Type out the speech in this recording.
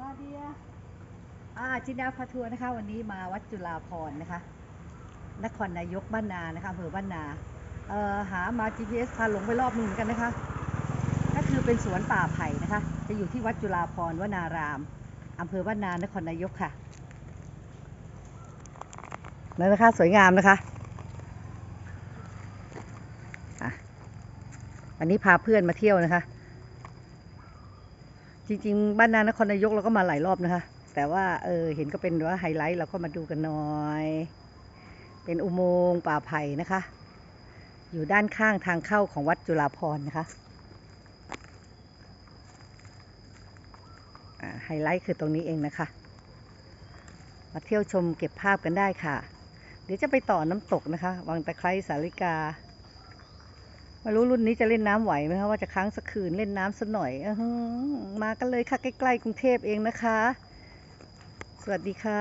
นาเดียอ่าจินดาพาทัวร์นะคะ วันนี้มาวัดจุฬาพรนะคะ นครนายกบ้านนานะคะอำเภอบ้านนาเอ่อหามา GPS พาหลงไปรอบหนึงเหมือนกันนะคะก็คือเป็นสวนป่าไผ่นะคะ จะอยู่ที่วัดจุฬาพรวนารามอำเภอบ้านนานครนายกค่ะนั่นนะคะ สวยงามนะคะอะวันนี้พาเพื่อนมาเที่ยวนะคะ จริง ๆ บ้านนานครนายกเราก็มาหลายรอบนะคะ แต่ว่าเออเห็นก็เป็นว่าไฮไลท์เราก็มาดูกันหน่อย เป็นอุโมงค์ป่าไผ่นะคะ อยู่ด้านข้างทางเข้าของวัดจุฬาพรนะคะไฮไลท์คือตรงนี้เองนะคะ มาเที่ยวชมเก็บภาพกันได้ค่ะ เดี๋ยวจะไปต่อน้ำตกนะคะ วังตะไคร้สาลิกา ไม่รู้รุ่นนี้จะเล่นน้ำไหวไหมคะว่าจะค้างสักคืนเล่นน้ำสักหน่อยอมากันเลยค่ะใกล้ๆกรุงเทพเองนะคะ สวัสดีค่ะ